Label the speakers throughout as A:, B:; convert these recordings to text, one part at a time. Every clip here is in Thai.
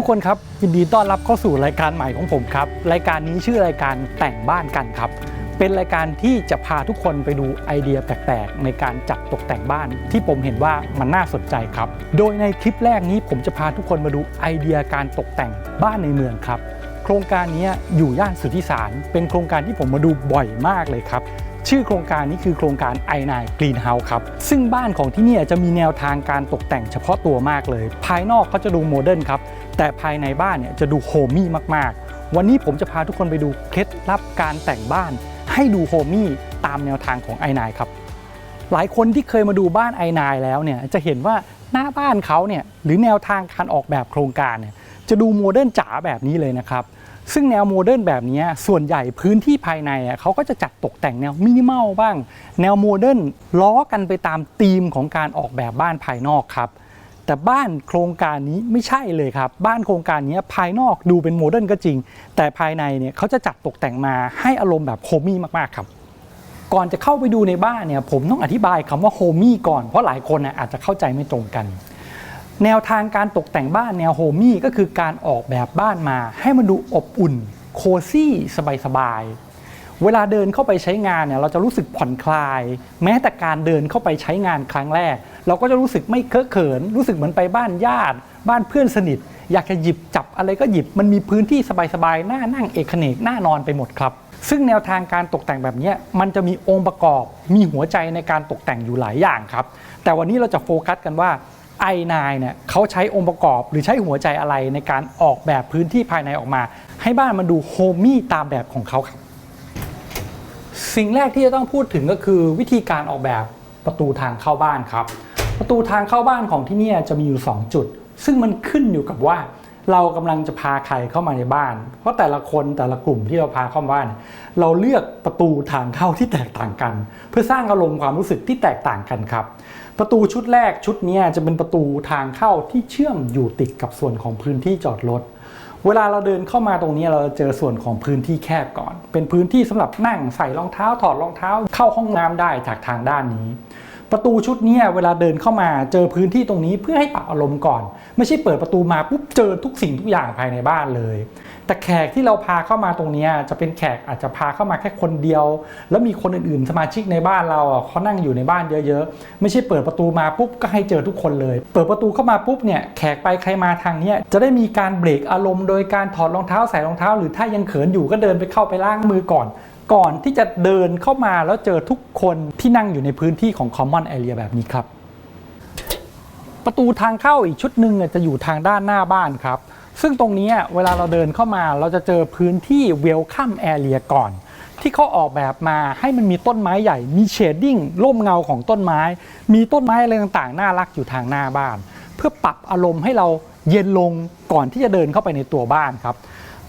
A: ทุกคนครับยินดีต้อนรับเข้าสู่รายการใหม่ของผมครับ รายการนี้ชื่อรายการแต่งบ้านกันครับ เป็นรายการที่จะพาทุกคนไปดูไอเดียแปลกๆ ในการจัดตกแต่งบ้านที่ผมเห็นว่ามันน่าสนใจครับ โดยในคลิปแรกนี้ผมจะพาทุกคนมาดูไอเดียการตกแต่งบ้านในเมืองครับ โครงการนี้อยู่ย่านสุทธิสาร เป็นโครงการที่ผมมาดูบ่อยมากเลยครับชื่อโครงการนี้คือโครงการ i 9 Green House ครับ ซึ่งบ้านของที่นี่จะมีแนวทางการตกแต่งเฉพาะตัวมากเลย ภายนอกเขาจะดูโมเดิร์นครับ แต่ภายในบ้านเนี่ยจะดูโฮมี่มากๆ วันนี้ผมจะพาทุกคนไปดูเคล็ดลับการแต่งบ้าน ให้ดูโฮมี่ตามแนวทางของ i 9ครับ หลายคนที่เคยมาดูบ้าน i 9แล้วเนี่ยจะเห็นว่าหน้าบ้านเขาเนี่ยหรือแนวทางการออกแบบโครงการเนี่ยจะดูโมเดิร์นจ๋าแบบนี้เลยนะครับ ซึ่งแนวโมเดิร์นแบบนี้ส่วนใหญ่พื้นที่ภายในอะเขาก็จะจัดตกแต่งแนวมินิมอลบ้าง แนวโมเดิร์นล้อกันไปตามธีมของการออกแบบบ้านภายนอกครับ แต่บ้านโครงการนี้ไม่ใช่เลยครับ บ้านโครงการนี้ภายนอกดูเป็นโมเดิร์นก็จริง แต่ภายในเนี่ยเขาจะจัดตกแต่งมาให้อารมณ์แบบโฮมี่มากๆครับก่อนจะเข้าไปดูในบ้านเนี่ยผมต้องอธิบายคำว่าโฮมี่ก่อนเพราะหลายคนอาจจะเข้าใจไม่ตรงกัน แนวทางการตกแต่งบ้านแนวโฮมี่ก็คือการออกแบบบ้านมา ให้มันดูอบอุ่น โคซี่สบาย เวลาเดินเข้าไปใช้งานเนี่ยเราจะรู้สึกผ่อนคลาย แม้แต่การเดินเข้าไปใช้งานครั้งแรก เราก็จะรู้สึกไม่เคอะเขิน รู้สึกเหมือนไปบ้านญาติ บ้านเพื่อนสนิท อยากจะหยิบจับอะไรก็หยิบมันมีพื้นที่สบายๆหน่านั่งเอกเนกหน่านอนไปหมดครับ ซึ่งแนวทางการตกแต่งแบบนี้มันจะมีองค์ประกอบ มีหัวใจในการตกแต่งอยู่หลายอย่างครับ แต่วันนี้เราจะโฟกัสกันว่า i9 เนี่ยเขาใช้องค์ประกอบหรือใช้หัวใจอะไรในการออกแบบพื้นที่ภายในออกมา ให้บ้านมันดูโฮมี่ตามแบบของเขาครับ สิ่งแรกที่จะต้องพูดถึงก็คือวิธีการออกแบบประตูทางเข้าบ้านครับ ประตูทางเข้าบ้านของที่นี่จะมีอยู่ 2 จุด ซึ่งมันขึ้นอยู่กับว่า เรากำลังจะพาใครเข้ามาในบ้าน เพราะแต่ละคนแต่ละกลุ่มที่เราพาเข้ามาบ้าน เราเลือกประตูทางเข้าที่แตกต่างกัน เพื่อสร้างอารมณ์ความรู้สึกที่แตกต่างกันครับ ประตูชุดแรกชุดนี้จะเป็นประตูทางเข้าที่เชื่อมอยู่ติดกับส่วนของพื้นที่จอดรถ เวลาเราเดินเข้ามาตรงนี้เราจะเจอส่วนของพื้นที่แคบก่อน เป็นพื้นที่สำหรับนั่งใส่รองเท้าถอดรองเท้าเข้าห้องน้ำได้จากทางด้านนี้ ประตูชุดนี้เวลาเดินเข้ามาเจอพื้นที่ตรงนี้เพื่อให้ปรับอารมณ์ก่อน ไม่ใช่เปิดประตูมาปุ๊บเจอทุกสิ่งทุกอย่างภายในบ้านเลย แต่แขกที่เราพาเข้ามาตรงนี้จะเป็นแขกอาจจะพาเข้ามาแค่คนเดียว แล้วมีคนอื่นๆ สมาชิกในบ้านเราอะเขานั่งอยู่ในบ้านเยอะๆ ไม่ใช่เปิดประตูมาปุ๊บก็ให้เจอทุกคนเลย เปิดประตูเข้ามาปุ๊บเนี่ยแขกไปใครมาทางนี้จะได้มีการเบรกอารมณ์โดยการถอดรองเท้าใส่รองเท้า หรือถ้ายังเขินอยู่ก็เดินไปเข้าไปล้างมือก่อน ก่อนที่จะเดินเข้ามาแล้วเจอทุกคนที่นั่งอยู่ในพื้นที่ของ common area แบบนี้ครับ ประตูทางเข้าอีกชุดหนึ่งจะอยู่ทางด้านหน้าบ้านครับ ซึ่งตรงนี้เวลาเราเดินเข้ามาเราจะเจอพื้นที่ welcome area ก่อนที่เขาออกแบบมาให้มันมีต้นไม้ใหญ่ มีเชดดิ้งร่มเงาของต้นไม้ มีต้นไม้อะไรต่างๆ น่ารักอยู่ทางหน้าบ้าน เพื่อปรับอารมณ์ให้เราเย็นลงก่อนที่จะเดินเข้าไปในตัวบ้านครับ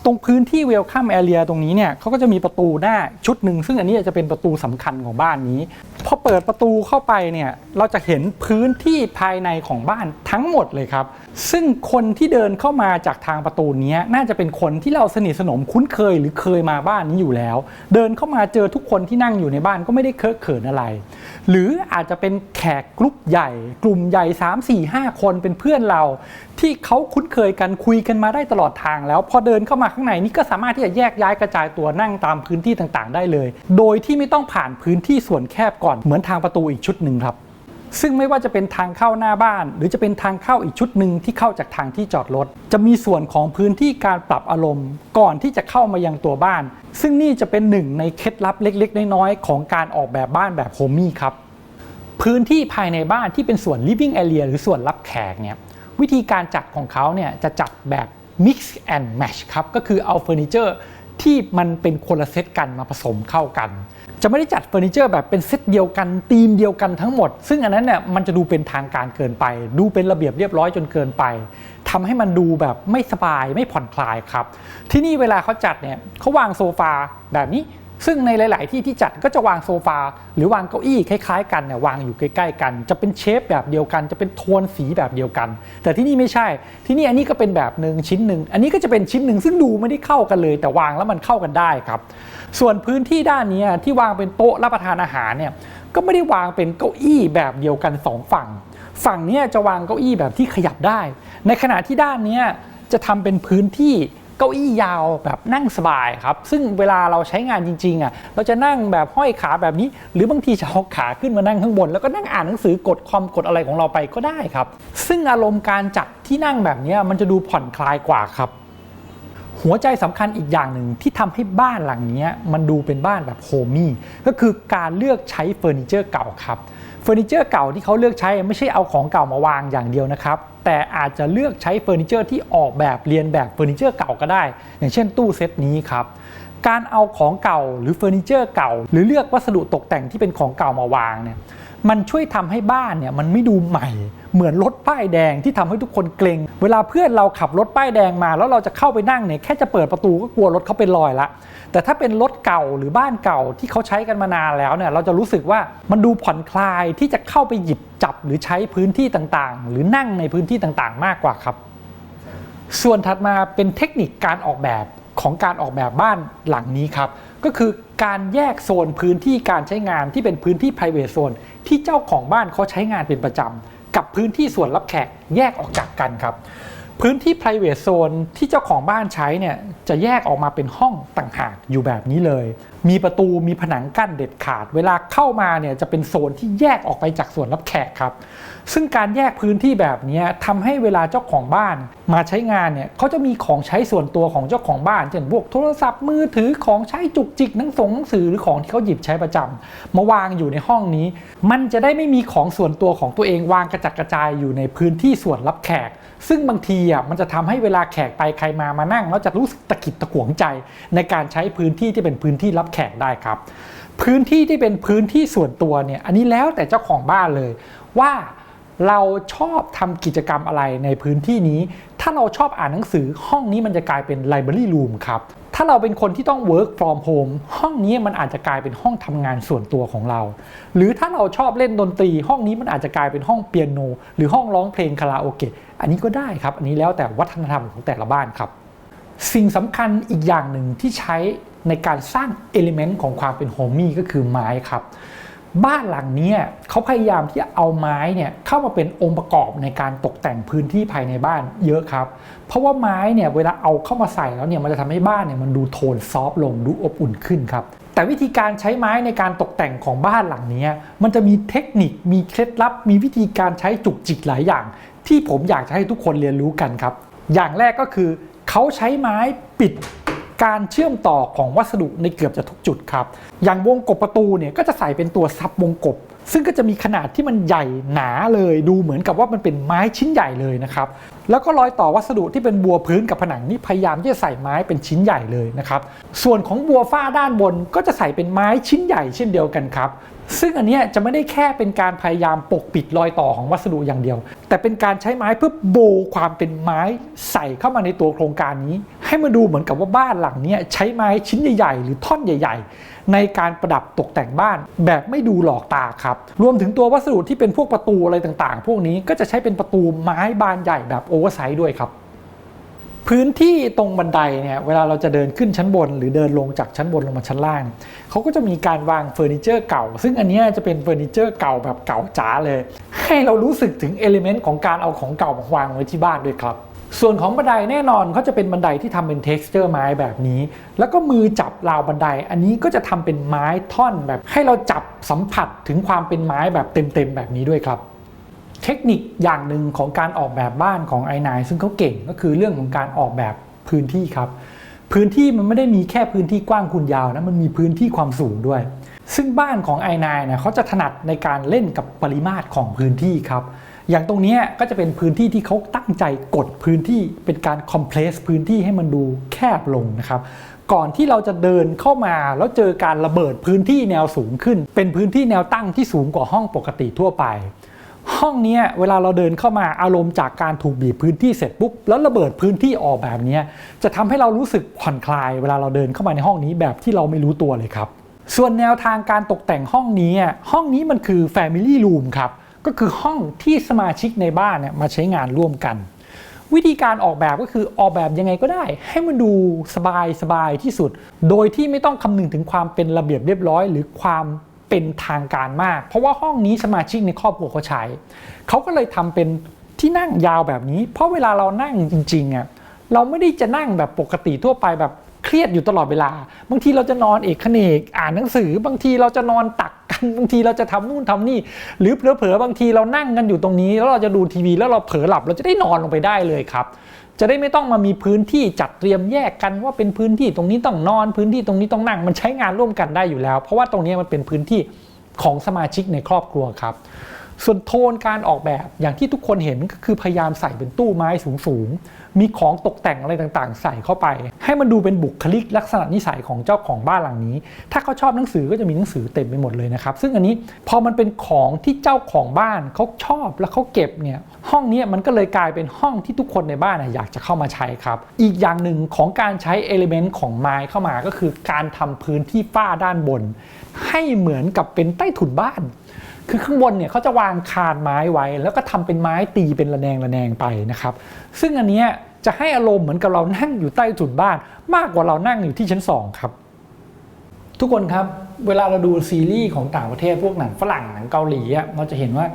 A: รงพื้นที่ welcome area ตรงนี้เนี่ยเขาก็จะมีประตูหน้าชุดหนึ่งซึ่งอันนี้จะเป็นประตูสำคัญของบ้านนี้พอเปิดประตูเข้าไปเนี่ยเราจะเห็นพื้นที่ภายในของบ้านทั้งหมดเลยครับ ซึ่งคนที่เดินเข้ามาจากทางประตูนี้น่าจะเป็นคนที่เราสนิทสนมคุ้นเคยหรือเคยมาบ้านนี้อยู่แล้ว เดินเข้ามาเจอทุกคนที่นั่งอยู่ในบ้านก็ไม่ได้เคอะเขินอะไร หรืออาจจะเป็นแขกกลุ่มใหญ่ กลุ่มใหญ่ 3 4 5 คนเป็นเพื่อนเรา ที่เขาคุ้นเคยกันคุยกันมาได้ตลอดทางแล้ว พอเดินเข้ามาข้างในนี่ก็สามารถที่จะแยกย้ายกระจายตัวนั่งตามพื้นที่ต่างๆ ได้เลย โดยที่ไม่ต้องผ่านพื้นที่ส่วนแคบก่อนเหมือนทางประตูอีกชุดหนึ่งครับ ซึ่งไม่ว่าจะเป็นทางเข้าหน้าบ้าน หรือจะเป็นทางเข้าอีกชุดหนึ่งที่เข้าจากทางที่จอดรถ จะมีส่วนของพื้นที่การปรับอารมณ์ ก่อนที่จะเข้ามายังตัวบ้าน ซึ่งนี่จะเป็นหนึ่งในเคล็ดลับเล็ก ๆ น้อยๆของการออกแบบบ้านแบบโฮมี่ครับพื้นที่ภายในบ้านที่เป็นส่วน living area หรือส่วนรับแขกเนี่ยวิธีการจัดของเขาเนี่ยจะจัดแบบ mix and match ครับก็คือเอาเฟอร์นิเจอร์ที่มันเป็นคนละเซตกันมาผสมเข้ากัน จะไม่ได้จัดเฟอร์นิเจอร์แบบเป็นเซตเดียวกันธีมเดียวกันทั้งหมด ซึ่งอันนั้นเนี่ยมันจะดูเป็นทางการเกินไป ดูเป็นระเบียบเรียบร้อยจนเกินไปทำให้มันดูแบบไม่สบายไม่ผ่อนคลายครับ ที่นี่เวลาเขาจัดเนี่ยเขาวางโซฟาแบบนี้ ซึ่งในหลาย ๆ ที่ที่จัดก็จะวางโซฟา หรือวางเก้าอี้คล้าย ๆ กันเนี่ยวางอยู่ใกล้ ๆ กัน จะเป็นเชฟแบบเดียวกัน จะเป็นโทนสีแบบเดียวกัน แต่ที่นี่ไม่ใช่ ที่นี่อันนี้ก็เป็นแบบหนึ่งชิ้นหนึ่งอันนี้ก็จะเป็นชิ้นหนึ่งซึ่งดูไม่ได้เข้ากันเลย แต่วางแล้วมันเข้ากันได้ครับ ส่วนพื้นที่ด้านนี้ที่วางเป็นโต๊ะรับประทานอาหารเนี่ยก็ไม่ได้วางเป็นเก้าอี้แบบเดียวกันสองฝั่ง ฝั่งนี้จะวางเก้าอี้แบบที่ขยับได้ ในขณะที่ด้านนี้จะทำเป็นพื้นที่ เก้าอี้ยาวแบบนั่งสบายครับ ซึ่งเวลาเราใช้งานจริงๆอะเราจะนั่งแบบห้อยขาแบบนี้ หรือบางทีจะเอาขาขึ้นมานั่งข้างบน แล้วก็นั่งอ่านหนังสือกดคอมกดอะไรของเราไปก็ได้ครับ ซึ่งอารมณ์การจัดที่นั่งแบบนี้มันจะดูผ่อนคลายกว่าครับหัวใจสำคัญอีกอย่างหนึ่งที่ทำให้บ้านหลังนี้มันดูเป็นบ้านแบบโฮมี่ก็คือการเลือกใช้เฟอร์นิเจอร์เก่าครับเฟอร์นิเจอร์เก่าที่เขาเลือกใช้ไม่ใช่เอาของเก่ามาวางอย่างเดียวนะครับแต่อาจจะเลือกใช้เฟอร์นิเจอร์ที่ออกแบบเรียนแบบเฟอร์นิเจอร์เก่าก็ได้ อย่างเช่นตู้เซตนี้ครับการเอาของเก่าหรือเฟอร์นิเจอร์เก่า หรือเลือกวัสดุตกแต่งที่เป็นของเก่ามาวางเนี่ย มันช่วยทำให้บ้านเนี่ยมันไม่ดูใหม่ เหมือนรถป้ายแดงที่ทำให้ทุกคนเกรงเวลาเพื่อนเราขับรถป้ายแดงมา แล้วเราจะเข้าไปนั่งเนี่ยแค่จะเปิดประตูก็กลัวรถเขาเป็นรอยละ แต่ถ้าเป็นรถเก่าหรือบ้านเก่าที่เขาใช้กันมานานแล้วเนี่ยเราจะรู้สึกว่ามันดูผ่อนคลายที่จะเข้าไปหยิบจับหรือใช้พื้นที่ต่างๆ หรือนั่งในพื้นที่ต่างๆ มากกว่าครับ ส่วนถัดมาเป็นเทคนิคการออกแบบของการออกแบบบ้านหลังนี้ครับ ก็คือ การแยกโซนพื้นที่การใช้งานที่เป็นพื้นที่ private zone ที่เจ้าของบ้านเขาใช้งานเป็นประจำกับพื้นที่ส่วนรับแขกแยกออกจากกันครับ พื้นที่ private zone ที่เจ้าของบ้านใช้เนี่ยจะแยกออกมาเป็นห้องต่างหากอยู่แบบนี้เลย มีประตูมีผนังกั้นเด็ดขาด เวลาเข้ามาเนี่ยจะเป็นโซนที่แยกออกไปจากส่วนรับแขกครับ ซึ่งการแยกพื้นที่แบบนี้ทำให้เวลาเจ้าของบ้าน มาใช้งานเนี่ยเขาจะมีของใช้ส่วนตัวของเจ้าของบ้านเช่นพวกโทรศัพท์มือถือของใช้จุกจิกหนังสงหนังสือหรือของที่เขาหยิบใช้ประจำมาวางอยู่ในห้องนี้ มันจะได้ไม่มีของส่วนตัวของตัวเองวางกระจัดกระจายอยู่ในพื้นที่ส่วนรับแขก ซึ่งบางทีอะมันจะทำให้เวลาแขกไปใครมามานั่ง แล้วจะรู้สึกตะกิดตะขวงใจ ในการใช้พื้นที่ที่เป็นพื้นที่รับแขกได้ครับ พื้นที่ที่เป็นพื้นที่ส่วนตัวเนี่ยอันนี้แล้วแต่เจ้าของบ้านเลยว่า เราชอบทำกิจกรรมอะไรในพื้นที่นี้ ถ้าเราชอบอ่านหนังสือห้องนี้มันจะกลายเป็น library room ครับถ้าเราเป็นคนที่ต้อง work from home ห้องนี้มันอาจจะกลายเป็นห้องทำงานส่วนตัวของเรา หรือถ้าเราชอบเล่นดนตรี ห้องนี้มันอาจจะกลายเป็นห้องเปียโน หรือห้องร้องเพลงคาราโอเกะอันนี้ก็ได้ครับ อันนี้แล้วแต่วัฒนธรรมของแต่ละบ้านครับ สิ่งสำคัญอีกอย่างหนึ่งที่ใช้ในการสร้างเอลิเมนต์ของความเป็นโฮมี่ก็คือไม้ครับ บ้านหลังนี้เขาพยายามที่จะเอาไม้เนี่ยเข้ามาเป็นองค์ประกอบในการตกแต่งพื้นที่ภายในบ้านเยอะครับ เพราะว่าไม้เนี่ยเวลาเอาเข้ามาใส่แล้วเนี่ยมันจะทำให้บ้านเนี่ยมันดูโทนซอฟต์ลงดูอบอุ่นขึ้นครับ แต่วิธีการใช้ไม้ในการตกแต่งของบ้านหลังนี้มันจะมีเทคนิคมีเคล็ดลับ มีวิธีการใช้จุกจิกหลายอย่าง ที่ผมอยากจะให้ทุกคนเรียนรู้กันครับ อย่างแรกก็คือเขาใช้ไม้ปิด การเชื่อมต่อของวัสดุในเกือบจะทุกจุดครับ อย่างวงกบประตูเนี่ยก็จะใส่เป็นตัวซับวงกบ ซึ่งก็จะมีขนาดที่มันใหญ่หนาเลยดูเหมือนกับว่ามันเป็นไม้ชิ้นใหญ่เลยนะครับ แล้วก็รอยต่อวัสดุที่เป็นบัวพื้นกับผนังนี่พยายามที่จะใส่ไม้เป็นชิ้นใหญ่เลยนะครับ ส่วนของบัวฝ้าด้านบนก็จะใส่เป็นไม้ชิ้นใหญ่เช่นเดียวกันครับ ซึ่งอันนี้จะไม่ได้แค่เป็นการพยายามปกปิดรอยต่อของวัสดุอย่างเดียว แต่เป็นการใช้ไม้เพื่อโบความเป็นไม้ใส่เข้ามาในตัวโครงการนี้ ให้มาดูเหมือนกับว่าบ้านหลังนี้ใช้ไม้ชิ้นใหญ่ ๆ หรือท่อนใหญ่ ๆ ในการประดับตกแต่งบ้านแบบไม่ดูหลอกตาครับ รวมถึงตัววัสดุที่เป็นพวกประตูอะไรต่างๆ พวกนี้ก็จะใช้เป็นประตูไม้บานใหญ่แบบโอเวอร์ไซส์ด้วยครับ พื้นที่ตรงบันไดเนี่ยเวลาเราจะเดินขึ้นชั้นบน หรือเดินลงจากชั้นบนลงมาชั้นล่างเขาก็จะมีการวางเฟอร์นิเจอร์เก่า ซึ่งอันนี้จะเป็นเฟอร์นิเจอร์เก่าแบบเก่าจ๋าเลย ให้เรารู้สึกถึงเอลิเมนต์ของการเอาของเก่ามาวางไว้ที่บ้านด้วยครับ ส่วนของบันไดแน่นอนเขาจะเป็นบันไดที่ทำเป็น t e x t อร์ไม้แบบนี้ แล้วก็มือจับราวบันได อันนี้ก็จะทำเป็นไม้ท่อนแบบ ให้เราจับสัมผัสถึงความเป็นไม้แบบเต็มๆแบบนี้ด้วยครับ เทคนิคอย่างหนึ่งของการออกแบบบ้านของไอนซึ่งเขาเก่งก็คือเรื่องของการออกแบบพื้นที่ครับ พื้นที่มันไม่ได้มีแค่พื้นที่กว้างคูณยาวนะมันมีพื้นที่ความสูงด้วย ซึ่งบ้านของไอนเนี่ยเขาจะถนัดในการเล่นกับปริมาตรของพื้นที่ครับอย่างตรงนี้ก็จะเป็นพื้นที่ที่เขาตั้งใจกดพื้นที่เป็นการคอมเพลสพื้นที่ให้มันดูแคบลงนะครับก่อนที่เราจะเดินเข้ามาแล้วเจอการระเบิดพื้นที่แนวสูงขึ้น เป็นพื้นที่แนวตั้งที่สูงกว่าห้องปกติทั่วไป ห้องนี้เวลาเราเดินเข้ามาอารมณ์จากการถูกบีบพื้นที่เสร็จปุ๊บแล้วระเบิดพื้นที่ออกแบบนี้จะทำให้เรารู้สึกผ่อนคลาย เวลาเราเดินเข้ามาในห้องนี้แบบที่เราไม่รู้ตัวเลยครับ ส่วนแนวทางการตกแต่งห้องนี้ ห้องนี้มันคือ Family Room ครับก็คือห้องที่สมาชิกในบ้านเนี่ยมาใช้งานร่วมกัน วิธีการออกแบบก็คือออกแบบยังไงก็ได้ ให้มันดูสบายสบายที่สุด โดยที่ไม่ต้องคำนึงถึงความเป็นระเบียบเรียบร้อย หรือความ เป็นทางการมาก เพราะว่าห้องนี้สมาชิกในครอบครัวเขาใช้เขาก็เลยทำเป็นที่นั่งยาวแบบนี้ เพราะเวลาเรานั่งจริงๆอะเราไม่ได้จะนั่งแบบปกติทั่วไปแบบเครียดอยู่ตลอดเวลา บางทีเราจะนอนเอกเขนกอ่านหนังสือ บางทีเราจะนอนตักกันบางทีเราจะทำนู่นทำนี่ หรือเผลอๆบางทีเรานั่งกันอยู่ตรงนี้ แล้วเราจะดูทีวีแล้วเราเผลอหลับเราจะได้นอนลงไปได้เลยครับ จะได้ไม่ต้องมามีพื้นที่จัดเตรียมแยกกันว่าเป็นพื้นที่ตรงนี้ต้องนอนพื้นที่ตรงนี้ต้องนั่งมันใช้งานร่วมกันได้อยู่แล้ว เพราะว่าตรงนี้มันเป็นพื้นที่ของสมาชิกในครอบครัวครับ ส่วนโทนการออกแบบอย่างที่ทุกคนเห็นก็คือพยายามใส่เป็นตู้ไม้สูงๆ มีของตกแต่งอะไรต่างๆ ใส่เข้าไป ให้มันดูเป็นบุคลิกลักษณะนิสัยของเจ้าของบ้านหลังนี้ ถ้าเขาชอบหนังสือก็จะมีหนังสือเต็มไปหมดเลยนะครับ ซึ่งอันนี้พอมันเป็นของที่เจ้าของบ้านเขาชอบแล้วเขาเก็บเนี่ยห้องนี้มันก็เลยกลายเป็นห้องที่ทุกคนในบ้านอยากจะเข้ามาใช้ครับ อีกอย่างหนึ่งของการใช้เอลิเมนต์ของไม้เข้ามาก็คือการทำพื้นที่ฝ้าด้านบน ให้เหมือนกับเป็นใต้ถุนบ้าน คือข้างบนเนี่ยเขาจะวางคานไม้ไว้ แล้วก็ทำเป็นไม้ตีเป็นระแนงระแนงไปนะครับ ซึ่งอันเนี้ยจะให้อารมณ์เหมือนกับเรานั่งอยู่ใต้ถุนบ้าน มากกว่าเรานั่งอยู่ที่ชั้นสองครับ ทุกคนครับเวลาเราดูซีรีส์ของต่างประเทศพวกหนังฝรั่งหนังเกาหลีอะเราจะเห็นว่า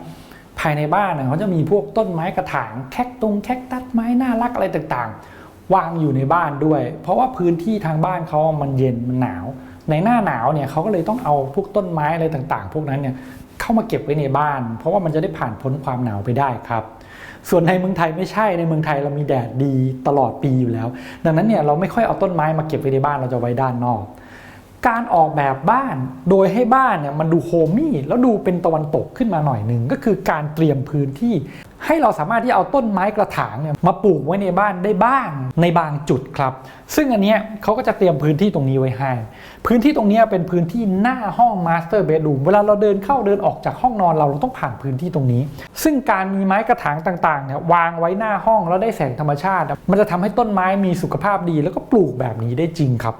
A: ภายในบ้านน่ะเขาจะมีพวกต้นไม้กระถางแคคตรงแคคตัสไม้น่ารักอะไรต่างๆ วางอยู่ในบ้านด้วย เพราะว่าพื้นที่ทางบ้านเขามันเย็นมันหนาว ในหน้าหนาวเนี่ยเขาก็เลยต้องเอาพวกต้นไม้อะไรต่างๆ พวกนั้นเนี่ย เข้ามาเก็บไว้ในบ้าน เพราะว่ามันจะได้ผ่านพ้นความหนาวไปได้ครับ ส่วนในเมืองไทยไม่ใช่ในเมืองไทยเรามีแดดดีตลอดปีอยู่แล้ว ดังนั้นเนี่ยเราไม่ค่อยเอาต้นไม้มาเก็บไว้ในบ้านเราจะไว้ด้านนอก การออกแบบบ้านโดยให้บ้านเนี่ยมันดูโฮมี่แล้วดูเป็นตะวันตกขึ้นมาหน่อยหนึ่งก็คือการเตรียมพื้นที่ ให้เราสามารถที่เอาต้นไม้กระถางเนี่ยมาปลูกไว้ในบ้านได้บ้างในบางจุดครับ ซึ่งอันเนี้ยเขาก็จะเตรียมพื้นที่ตรงนี้ไว้ให้ พื้นที่ตรงนี้เป็นพื้นที่หน้าห้องมาสเตอร์เบดรูมเวลาเราเดินเข้าเดินออกจากห้องนอนเราเราต้องผ่านพื้นที่ตรงนี้ ซึ่งการมีไม้กระถางต่างๆเนี่ยวางไว้หน้าห้องแล้วได้แสงธรรมชาติ มันจะทำให้ต้นไม้มีสุขภาพดีแล้วก็ปลูกแบบนี้ได้จริงครับ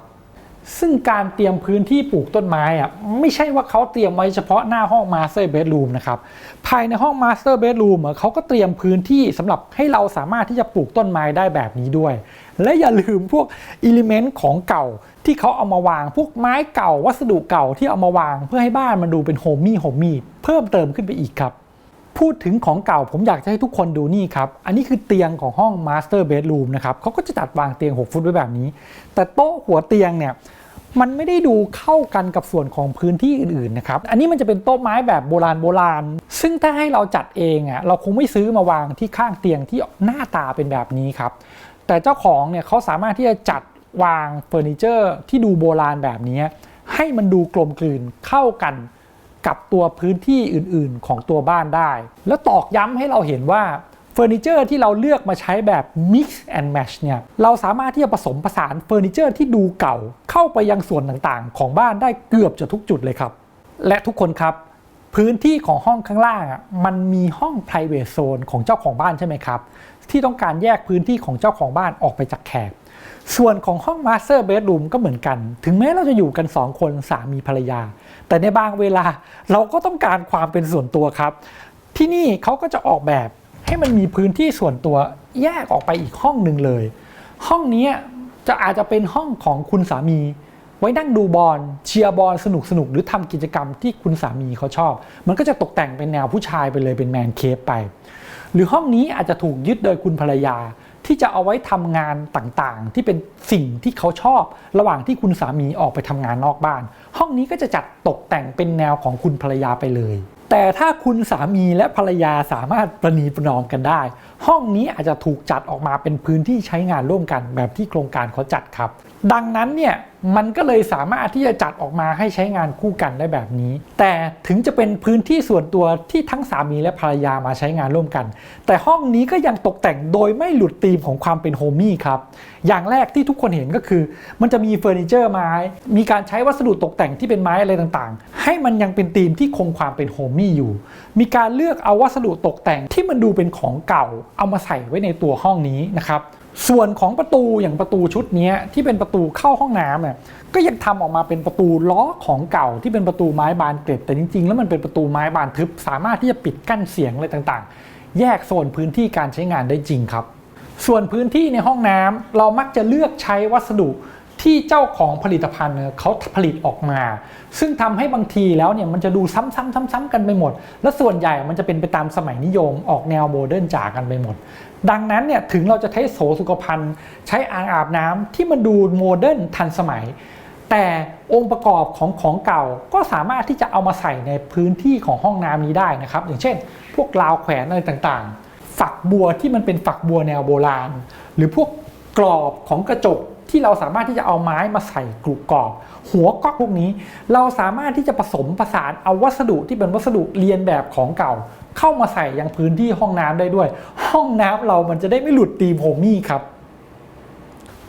A: ซึ่งการเตรียมพื้นที่ปลูกต้นไม้อะไม่ใช่ว่าเขาเตรียมไว้เฉพาะหน้าห้องมาสเตอร์เบดรูมนะครับภายในห้องมาสเตอร์เบดรูมเขาก็เตรียมพื้นที่สำหรับให้เราสามารถที่จะปลูกต้นไม้ได้แบบนี้ด้วย และอย่าลืมพวกอิเลเมนต์ของเก่าที่เขาเอามาวาง พวกไม้เก่าวัสดุเก่าที่เอามาวาง เพื่อให้บ้านมันดูเป็นโฮมมี่โฮมมี่เพิ่มเติมขึ้นไปอีกครับ พูดถึงของเก่าผมอยากจะให้ทุกคนดูนี่ครับ อันนี้คือเตียงของห้อง Master Bedroom นะครับเขาก็จะจัดวางเตียง 6 ฟุตไว้แบบนี้ แต่โต๊ะหัวเตียงเนี่ยมันไม่ได้ดูเข้ากันกับส่วนของพื้นที่อื่นๆนะครับ อันนี้มันจะเป็นโต๊ะไม้แบบโบราณโบราณ ซึ่งถ้าให้เราจัดเองอะเราคงไม่ซื้อมาวางที่ข้างเตียงที่หน้าตาเป็นแบบนี้ครับ แต่เจ้าของเนี่ยเขาสามารถที่จะจัดวางเฟอร์นิเจอร์ที่ดูโบราณแบบนี้ให้มันดูกลมกลืนเข้ากัน กับตัวพื้นที่อื่นๆ ของตัวบ้านได้ แล้วตอกย้ำให้เราเห็นว่าเฟอร์นิเจอร์ที่เราเลือกมาใช้แบบ mix and match เนี่ย เราสามารถที่จะผสมผสานเฟอร์นิเจอร์ที่ดูเก่าเข้าไปยังส่วนต่างๆ ของบ้านได้เกือบจะทุกจุดเลยครับ และทุกคนครับ พื้นที่ของห้องข้างล่างอะมันมีห้อง private zone ของเจ้าของบ้านใช่ไหมครับ ที่ต้องการแยกพื้นที่ของเจ้าของบ้านออกไปจากแขก ส่วนของห้อง Master Bedroom ก็เหมือนกัน ถึงแม้เราจะอยู่กัน 2 คนสามีภรรยา แต่ในบางเวลาเราก็ต้องการความเป็นส่วนตัวครับ ที่นี่เขาก็จะออกแบบให้มันมีพื้นที่ส่วนตัวแยกออกไปอีกห้องหนึ่งเลย ห้องนี้จะอาจจะเป็นห้องของคุณสามี ไว้นั่งดูบอลเชียร์บอลสนุกสนุกหรือทำกิจกรรมที่คุณสามีเขาชอบ มันก็จะตกแต่งเป็นแนวผู้ชายไปเลยเป็นแมนเคฟไป หรือห้องนี้อาจจะถูกยึดโดยคุณภรรยา ที่จะเอาไว้ทำงานต่างๆ ที่เป็นสิ่งที่เขาชอบ ระหว่างที่คุณสามีออกไปทำงานนอกบ้าน ห้องนี้ก็จะจัดตกแต่งเป็นแนวของคุณภรรยาไปเลย แต่ถ้าคุณสามีและภรรยาสามารถประนีประนอมกันได้ ห้องนี้อาจจะถูกจัดออกมาเป็นพื้นที่ใช้งานร่วมกันแบบที่โครงการเขาจัดครับ ดังนั้นเนี่ย มันก็เลยสามารถที่จะจัดออกมาให้ใช้งานคู่กันได้แบบนี้ แต่ถึงจะเป็นพื้นที่ส่วนตัวที่ทั้งสามีและภรรยามาใช้งานร่วมกัน แต่ห้องนี้ก็ยังตกแต่งโดยไม่หลุดธีมของความเป็นโฮมี่ครับ อย่างแรกที่ทุกคนเห็นก็คือ มันจะมีเฟอร์นิเจอร์ไม้ มีการใช้วัสดุตกแต่งที่เป็นไม้อะไรต่างๆ ให้มันยังเป็นธีมที่คงความเป็นโฮมี่อยู่ มีการเลือกเอาวัสดุตกแต่งที่มันดูเป็นของเก่า เอามาใส่ไว้ในตัวห้องนี้นะครับ ส่วนของประตูอย่างประตูชุดนี้ที่เป็นประตูเข้าห้องน้ำเนี่ยก็ยังทำออกมาเป็นประตูล้อของเก่าที่เป็นประตูไม้บานเกล็ดแต่จริง ๆ แล้วมันเป็นประตูไม้บานทึบ สามารถที่จะปิดกั้นเสียงอะไรต่างๆ แยกโซนพื้นที่การใช้งานได้จริงครับ ส่วนพื้นที่ในห้องน้ำเรามักจะเลือกใช้วัสดุที่เจ้าของผลิตภัณฑ์เขาผลิตออกมา ซึ่งทำให้บางทีแล้วเนี่ยมันจะดูซ้ำๆๆ ๆ กันไปหมด และส่วนใหญ่มันจะเป็นไปตามสมัยนิยมออกแนวโมเดิร์นจ๋ากันไปหมด ดังนั้นเนี่ยถึงเราจะใช้โสสุขภัณฑ์ ใช้อ่างอาบน้ำที่มันดูโมเดิร์นทันสมัย แต่องค์ประกอบของของเก่าก็สามารถที่จะเอามาใส่ในพื้นที่ของห้องน้ำนี้ได้นะครับ อย่างเช่น พวกราวแขวนอะไรต่างๆ ฝักบัวที่มันเป็นฝักบัวแนวโบราณ หรือพวกกรอบของกระจก ที่เราสามารถที่จะเอาไม้มาใส่กรุกรอบ หัวก๊อกพวกนี้ เราสามารถที่จะผสมผสานเอาวัสดุที่เป็นวัสดุเรียนแบบของเก่า เข้ามาใส่ยังพื้นที่ห้องน้ำได้ด้วย ห้องน้ำเรามันจะได้ไม่หลุดตีมโฮมี่ครับ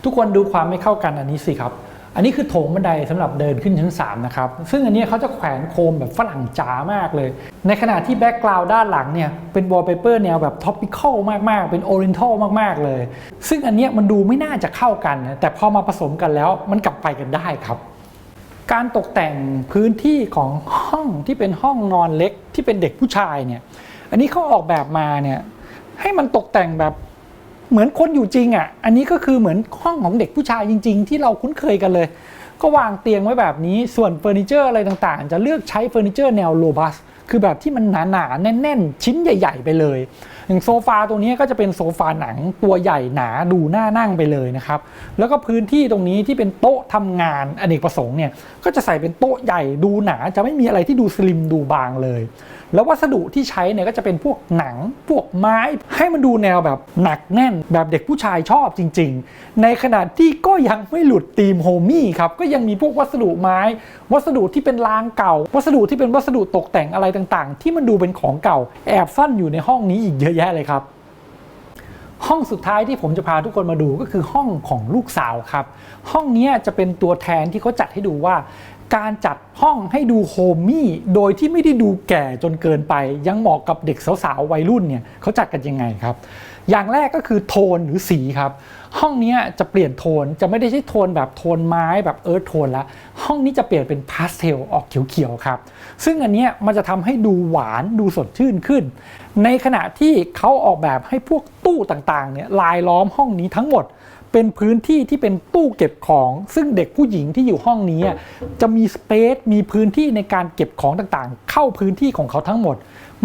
A: ทุกคนดูความไม่เข้ากันอันนี้สิครับ อันนี้คือโถงบันไดสำหรับเดินขึ้นชั้น3นะครับ ซึ่งอันนี้เขาจะแขวนโคมแบบฝรั่งจ๋ามากเลย ในขณะที่แบ็กกราวด์ด้านหลังเนี่ยเป็นวอลเปเปอร์แนวแบบท็อปปิคอลมาก ๆ เป็นโอเรนทัลมาก ๆ เลย ซึ่งอันนี้มันดูไม่น่าจะเข้ากัน แต่พอมาผสมกันแล้วมันกลับไปกันได้ครับ การตกแต่งพื้นที่ของห้องที่เป็นห้องนอนเล็กที่เป็นเด็กผู้ชายเนี่ย อันนี้เขาออกแบบมาเนี่ยให้มันตกแต่งแบบ เหมือนคนอยู่จริงอะ่ะ อันนี้ก็คือเหมือนห้องของเด็กผู้ชายจริง ๆ ที่เราคุ้นเคยกันเลย ก็วางเตียงไว้แบบนี้ ส่วนเฟอร์นิเจอร์อะไรต่างๆ จะเลือกใช้เฟอร์นิเจอร์แนวโลบัส คือแบบที่มันหนาๆ แน่น ๆ ชิ้นใหญ่ ๆ ไปเลย อย่างโซฟาตัวนี้ก็จะเป็นโซฟาหนังตัวใหญ่หนาดูน่านั่งไปเลยนะครับ แล้วก็พื้นที่ตรงนี้ที่เป็นโต๊ะทำงานอเนกประสงค์เนี่ยก็จะใส่เป็นโต๊ะใหญ่ดูหนาจะไม่มีอะไรที่ดูสลิมดูบางเลย แล้ววัสดุที่ใช้เนี่ยก็จะเป็นพวกหนังพวกไม้ให้มันดูแนวแบบหนักแน่นแบบเด็กผู้ชายชอบจริง ๆ ในขณะที่ก็ยังไม่หลุดธีมโฮมี่ครับก็ยังมีพวกวัสดุไม้ วัสดุที่เป็นรางเก่า วัสดุที่เป็นวัสดุตกแต่งอะไรต่างๆ ที่มันดูเป็นของเก่าแอบซ่อนอยู่ในห้องนี้อีกเยอะแยะเลยครับ ห้องสุดท้ายที่ผมจะพาทุกคนมาดูก็คือห้องของลูกสาวครับ ห้องนี้จะเป็นตัวแทนที่เขาจัดให้ดูว่า การจัดห้องให้ดูโฮมมี่โดยที่ไม่ได้ดูแก่จนเกินไป ยังเหมาะกับเด็กสาวๆวัยรุ่นเนี่ยเขาจัดกันยังไงครับ อย่างแรกก็คือโทนหรือสีครับ ห้องนี้จะเปลี่ยนโทนจะไม่ได้ใช่โทนแบบโทนไม้แบบเอิร์ธโทนละห้องนี้จะเปลี่ยนเป็นพาสเทลออกเขียวๆครับ ซึ่งอันนี้มันจะทำให้ดูหวานดูสดชื่นขึ้น ในขณะที่เขาออกแบบให้พวกตู้ต่างๆเนี่ยลายล้อมห้องนี้ทั้งหมด เป็นพื้นที่ที่เป็นตู้เก็บของ ซึ่งเด็กผู้หญิงที่อยู่ห้องนี้อะจะมีสเปซมีพื้นที่ในการเก็บของต่างๆ เข้าพื้นที่ของเขาทั้งหมด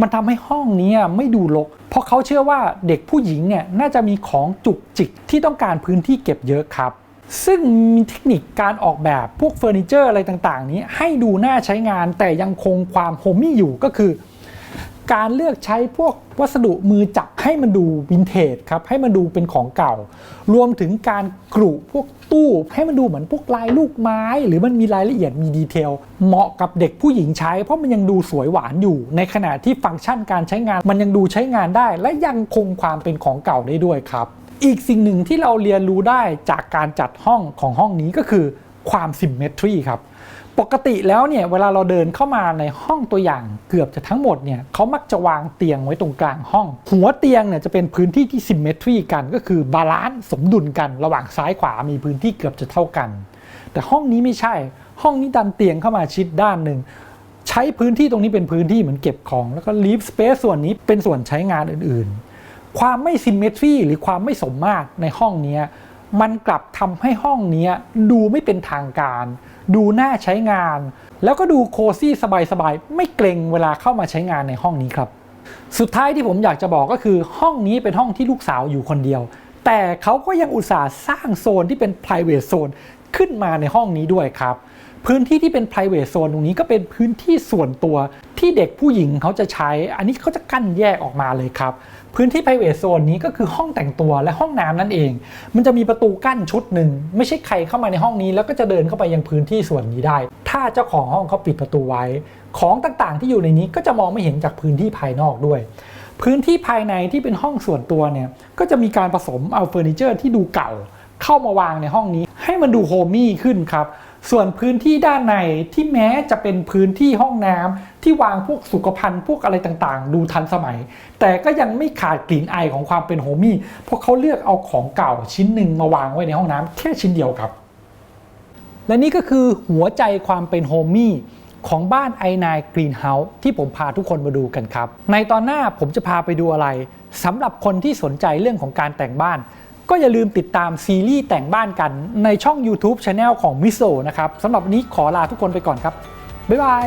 A: มันทำให้ห้องนี้ไม่ดูรกเพราะเขาเชื่อว่าเด็กผู้หญิงเนี่ยน่าจะมีของจุกจิกที่ต้องการพื้นที่เก็บเยอะครับซึ่งมีเทคนิคการออกแบบพวกเฟอร์นิเจอร์อะไรต่างๆ นี้ให้ดูน่าใช้งานแต่ยังคงความโฮมมี่อยู่ก็คือ การเลือกใช้พวกวัสดุมือจับให้มันดูวินเทจครับให้มันดูเป็นของเก่า รวมถึงการกรุพวกตู้ให้มันดูเหมือนพวกลายลูกไม้ หรือมันมีรายละเอียดมีดีเทลเหมาะกับเด็กผู้หญิงใช้ เพราะมันยังดูสวยหวานอยู่ ในขณะที่ฟังก์ชันการใช้งาน มันยังดูใช้งานได้ และยังคงความเป็นของเก่าได้ด้วยครับ อีกสิ่งหนึ่งที่เราเรียนรู้ได้จากการจัดห้องของห้องนี้ก็คือความซิมเมตรีครับ ปกติแล้วเนี่ยเวลาเราเดินเข้ามาในห้องตัวอย่างเกือบจะทั้งหมดเนี่ยเขามักจะวางเตียงไว้ตรงกลางห้อง หัวเตียงเนี่ยจะเป็นพื้นที่ที่ซิมเมตรีกัน ก็คือบาลานซ์สมดุลกันระหว่างซ้ายขวามีพื้นที่เกือบจะเท่ากัน แต่ห้องนี้ไม่ใช่ ห้องนี้ดันเตียงเข้ามาชิดด้านหนึ่งใช้พื้นที่ตรงนี้เป็นพื้นที่เหมือนเก็บของ แล้วก็ลีฟสเปซส่วนนี้เป็นส่วนใช้งานอื่นๆ ความไม่ซิมเมตรีหรือความไม่สมมาตรในห้องนี้มันกลับทำให้ห้องนี้ดูไม่เป็นทางการ ดูน่าใช้งาน แล้วก็ดูโคซี่สบายๆ ไม่เกรงเวลาเข้ามาใช้งานในห้องนี้ครับ สุดท้ายที่ผมอยากจะบอกก็คือห้องนี้เป็นห้องที่ลูกสาวอยู่คนเดียว แต่เขาก็ยังอุตส่าห์สร้างโซนที่เป็น private zone ขึ้นมาในห้องนี้ด้วยครับ พื้นที่ที่เป็น private zone ตรงนี้ก็เป็นพื้นที่ส่วนตัวที่เด็กผู้หญิงเขาจะใช้ อันนี้เขาจะกั้นแยกออกมาเลยครับ พื้นที่ private zone นี้ก็คือห้องแต่งตัวและห้องน้ำนั่นเอง มันจะมีประตูกั้นชุดหนึ่งไม่ใช่ใครเข้ามาในห้องนี้แล้วก็จะเดินเข้าไปยังพื้นที่ส่วนนี้ได้ ถ้าเจ้าของห้องเขาปิดประตูไว้ ของต่างๆ ที่อยู่ในนี้ก็จะมองไม่เห็นจากพื้นที่ภายนอกด้วยพื้นที่ภายในที่เป็นห้องส่วนตัวเนี่ยก็จะมีการผสมเอาเฟอร์นิเจอร์ที่ดูเก่า เข้ามาวางในห้องนี้ ให้มันดูโฮมมี่ขึ้นครับ ส่วนพื้นที่ด้านในที่แม้จะเป็นพื้นที่ห้องน้ำที่วางพวกสุขภัณฑ์พวกอะไรต่างๆ ดูทันสมัย แต่ก็ยังไม่ขาดกลิ่นไอายของความเป็นโฮมี่เพราะเขาเลือกเอาของเก่าชิ้นหนึ่งมาวางไว้ในห้องน้ำแค่ชิ้นเดียวครับ และนี่ก็คือหัวใจความเป็นโฮมมี่ของบ้านไอนายกรีนเฮาส์ที่ผมพาทุกคนมาดูกันครับ ในตอนหน้าผมจะพาไปดูอะไรสำหรับคนที่สนใจเรื่องของการแต่งบ้าน ก็อย่าลืมติดตามซีรีส์แต่งบ้านกันในช่อง YouTube Channel ของมิโซนะครับสำหรับวันนี้ขอลาทุกคนไปก่อนครับ บ๊ายบาย